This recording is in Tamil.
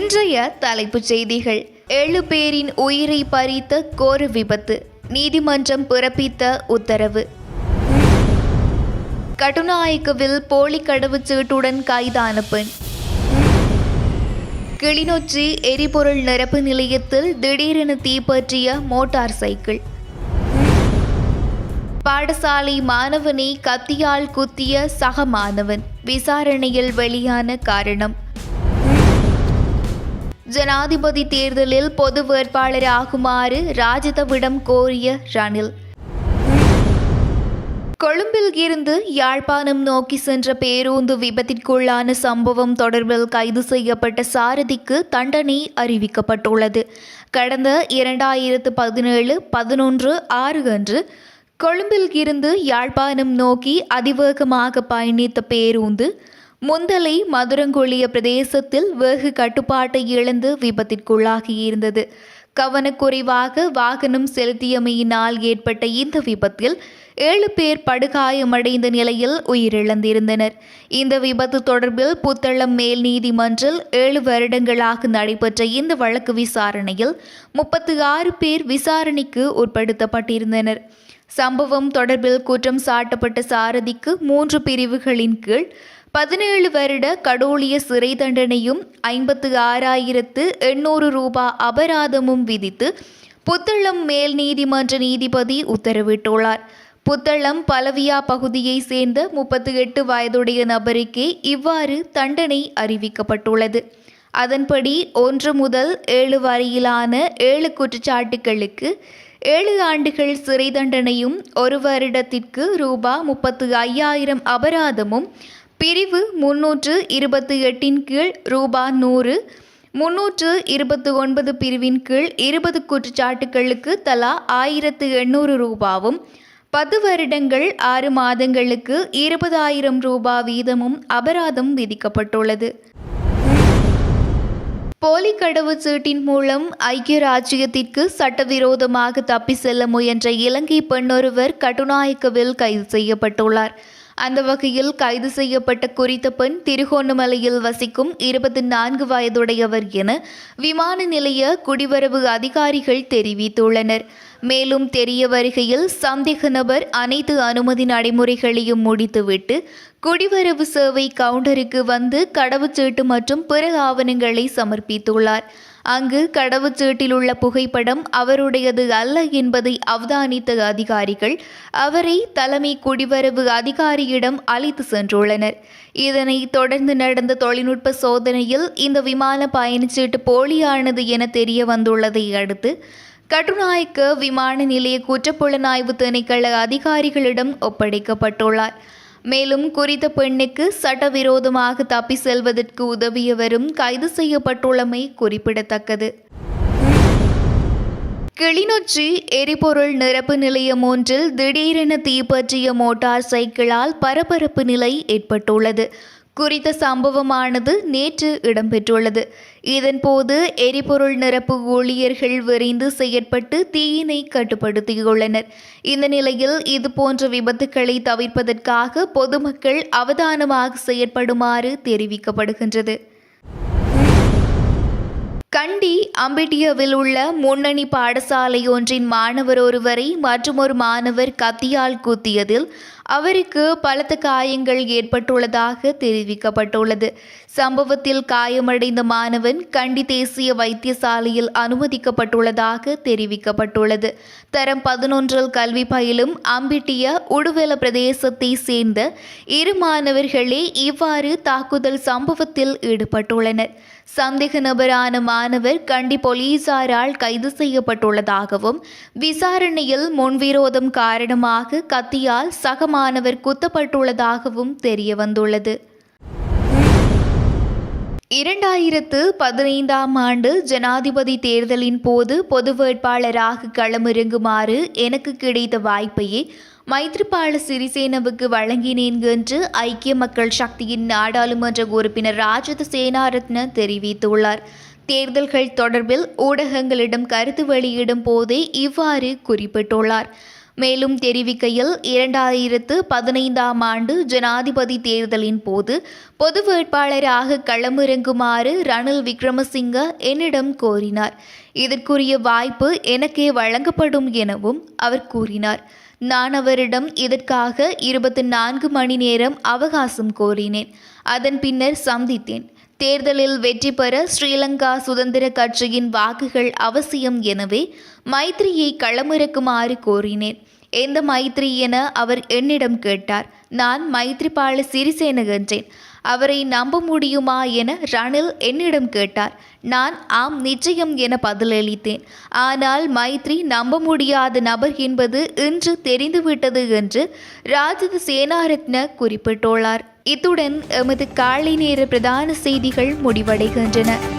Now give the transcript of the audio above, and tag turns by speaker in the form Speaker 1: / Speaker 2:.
Speaker 1: இன்றைய தலைப்புச் செய்திகள். ஏழு பேரின் உயிரை பறித்த கோர விபத்து. நீதிமன்றம் பிறப்பித்த உத்தரவு. கட்டுநாயக்கவில் போலி கடவுச்சீட்டுடன் கைதான பெண். கிளிநொச்சி எரிபொருள் நிரப்பு நிலையத்தில் திடீரென தீப்பற்றிய மோட்டார் சைக்கிள். பாடசாலை மாணவனை கத்தியால் குத்திய சக மாணவன். விசாரணையில் வெளியான காரணம். ஜனாதிபதி தேர்தலில் பொது வேட்பாளராகுமாறு ராஜதவிடம் கோரிய ரணில். கொழும்பில் இருந்து யாழ்ப்பாணம் நோக்கி சென்ற பேருந்து விபத்திற்குள்ளான சம்பவம் தொடர்பில் கைது செய்யப்பட்ட சாரதிக்கு தண்டனை அறிவிக்கப்பட்டுள்ளது. கடந்த இரண்டாயிரத்து பதினேழு பதினொன்று ஆறு அன்று கொழும்பில் இருந்து யாழ்ப்பாணம் நோக்கி அதிவேகமாக பயணித்த பேருந்து முந்தலை மதுரங்கொழிய பிரதேசத்தில் வேகு கட்டுப்பாட்டை இழந்து விபத்திற்குள்ளாகியிருந்தது. கவனக்குறைவாக வாகனம் செலுத்தியமையினால் ஏற்பட்ட இந்த விபத்தில் ஏழு பேர் படுகாயமடைந்த நிலையில் உயிரிழந்திருந்தனர். இந்த விபத்து தொடர்பில் புத்தளம் மேல் நீதிமன்றில் ஏழு வருடங்களாக நடைபெற்ற இந்த வழக்கு விசாரணையில் முப்பத்தி ஆறு பேர் விசாரணைக்கு உட்படுத்தப்பட்டிருந்தனர். சம்பவம் தொடர்பில் குற்றம் சாட்டப்பட்ட சாரதிக்கு மூன்று பிரிவுகளின் கீழ் பதினேழு வருட கடோலிய சிறை தண்டனையும் ஐம்பத்து ஆறாயிரத்து எண்ணூறு ரூபாய் அபராதமும் விதித்து புத்தளம் மேல் நீதிமன்ற நீதிபதி உத்தரவிட்டுள்ளார் புத்தளம் பலவியா பகுதியை சேர்ந்த முப்பத்தி எட்டு வயதுடைய நபருக்கே இவ்வாறு தண்டனை அறிவிக்கப்பட்டுள்ளது அதன்படி ஒன்று முதல் ஏழு வரையிலான ஏழு குற்றச்சாட்டுகளுக்கு ஏழு ஆண்டுகள் சிறை தண்டனையும் ஒரு வருடத்திற்கு ரூபா முப்பத்து ஐயாயிரம் அபராதமும் பிரிவு முன்னூற்று இருபத்தி எட்டின் கீழ் ரூபா நூறு முன்னூற்று இருபத்தி ஒன்பது பிரிவின் கீழ் இருபது குற்றச்சாட்டுகளுக்கு தலா ஆயிரத்து எண்ணூறு ரூபாவும் பத்து வருடங்கள் ஆறு மாதங்களுக்கு இருபதாயிரம் ரூபா வீதமும் அபராதம் விதிக்கப்பட்டுள்ளது. போலி கடவுச்சீட்டின் மூலம் ஐக்கிய ராஜ்யத்திற்கு சட்டவிரோதமாக தப்பி செல்ல முயன்ற இலங்கை பெண்ணொருவர் கட்டுநாயக்கவில் கைது செய்யப்பட்டுள்ளார். அந்த வகையில் கைது செய்யப்பட்ட குறித்த பெண் திருகோணமலையில் வசிக்கும் இருபத்தி நான்கு வயதுடையவர் என விமான நிலைய குடிவரவு அதிகாரிகள் தெரிவித்துள்ளனர். மேலும் தெரிய வருகையில் சந்தேக நபர் அனைத்து அனுமதி நடைமுறைகளையும் முடித்துவிட்டு குடிவரவு சேவை கவுண்டருக்கு வந்து கடவுச்சீட்டு மற்றும் பிற ஆவணங்களை சமர்ப்பித்துள்ளார். அங்கு கடவுச்சீட்டில் உள்ள புகைப்படம் அவருடையது அல்ல என்பதை அவதானித்த அதிகாரிகள் அவரை தலைமை குடிவரவு அதிகாரியிடம் அழைத்து சென்றுள்ளனர். இதனை தொடர்ந்து நடந்த தொழில்நுட்ப சோதனையில் இந்த விமான பயணச்சீட்டு போலியானது என தெரிய வந்துள்ளதை அடுத்து கட்டுநாயக்க விமான நிலைய குற்றப்புலனாய்வு திணைக்கள அதிகாரிகளிடம் ஒப்படைக்கப்பட்டுள்ளார். மேலும் குறித்த பெண்ணுக்கு சட்டவிரோதமாக தப்பி செல்வதற்கு உதவியவரும் கைது செய்யப்பட்டுள்ளமை குறிப்பிடத்தக்கது. கிளிநொச்சி எரிபொருள் நிரப்பு நிலையம் ஒன்றில் திடீரென தீப்பற்றிய மோட்டார் சைக்கிளால் பரபரப்பு நிலை ஏற்பட்டுள்ளது. குறித்த சம்பவமானது நேற்று இடம்பெற்றுள்ளது. இதன்போது எரிபொருள் நிரப்பு ஊழியர்கள் விரைந்து செயற்பட்டு தீயினை கட்டுப்படுத்தியுள்ளனர். இந்த நிலையில் இதுபோன்ற விபத்துக்களை தவிர்ப்பதற்காக பொதுமக்கள் அவதானமாக செயற்படுமாறு தெரிவிக்கப்படுகின்றது. கண்டி அம்பிட்டியவில் உள்ள முன்னணி பாடசாலை ஒன்றின் மாணவர் ஒருவரை மற்றொரு மாணவர் கத்தியால் குத்தியதில் அவருக்கு பலத்த காயங்கள் ஏற்பட்டுள்ளதாக தெரிவிக்கப்பட்டுள்ளது. சம்பவத்தில் காயமடைந்த மாணவன் கண்டி தேசிய வைத்தியசாலையில் அனுமதிக்கப்பட்டுள்ளதாக தெரிவிக்கப்பட்டுள்ளது. தரம் பதினொன்றில் கல்வி பயிலும் அம்பிட்டிய உடுவெல பிரதேசத்தை சேர்ந்த இரு மாணவர்களே இவ்வாறு தாக்குதல் சம்பவத்தில் ஈடுபட்டுள்ளனர். சந்தேக நபரான மாணவர் கண்டி போலீசாரால் கைது செய்யப்பட்டுள்ளதாகவும் விசாரணையில் முன்விரோதம் காரணமாக கத்தியால் சக மாணவர் குத்தப்பட்டுள்ளதாகவும் தெரிய வந்துள்ளது இரண்டாயிரத்து பதினைந்தாம் ஆண்டு ஜனாதிபதி தேர்தலின் போது பொது வேட்பாளராக களமிறங்குமாறு எனக்கு கிடைத்த வாய்ப்பையே மைத்ரிபால சிறிசேனவுக்கு வழங்கினேன் என்று ஐக்கிய மக்கள் சக்தியின் நாடாளுமன்ற உறுப்பினர் ராஜத சேனாரத்ன தெரிவித்துள்ளார். தேர்தல்கள் தொடர்பில் ஊடகங்களிடம் கருத்து வெளியிடும் போதே இவ்வாறு குறிப்பிட்டுள்ளார். மேலும் தெரிவிக்கையில் இரண்டாயிரத்து பதினைந்தாம் ஆண்டு ஜனாதிபதி தேர்தலின் போது பொது வேட்பாளராக களமிறங்குமாறு ரணில் விக்ரமசிங்க என்னிடம் கோரினார். இதற்குரிய வாய்ப்பு எனக்கே வழங்கப்படும் எனவும் அவர் கூறினார். நான் அவரிடம் இதற்காக இருபத்தி நான்கு மணி நேரம் அவகாசம் கோரினேன். அதன் பின்னர் சந்தித்தேன். தேர்தலில் வெற்றி பெற ஸ்ரீலங்கா சுதந்திர கட்சியின் வாக்குகள் அவசியம் எனவே மைத்ரியை களமிறக்குமாறு கோரினேன். எந்த மைத்ரி என அவர் என்னிடம் கேட்டார். நான் மைத்ரிபால சிறிசேன என்றேன் அவரை நம்ப முடியுமா என ரணில் என்னிடம் கேட்டார். நான் ஆம் நிச்சயம் என பதிலளித்தேன். ஆனால் மைத்ரி நம்ப முடியாத நபர் என்பது இன்று தெரிந்துவிட்டது என்று ராஜித சேனாரத்ன குறிப்பிட்டுள்ளார் இத்துடன் எமது காலை நேர பிரதான செய்திகள் முடிவடைகின்றன.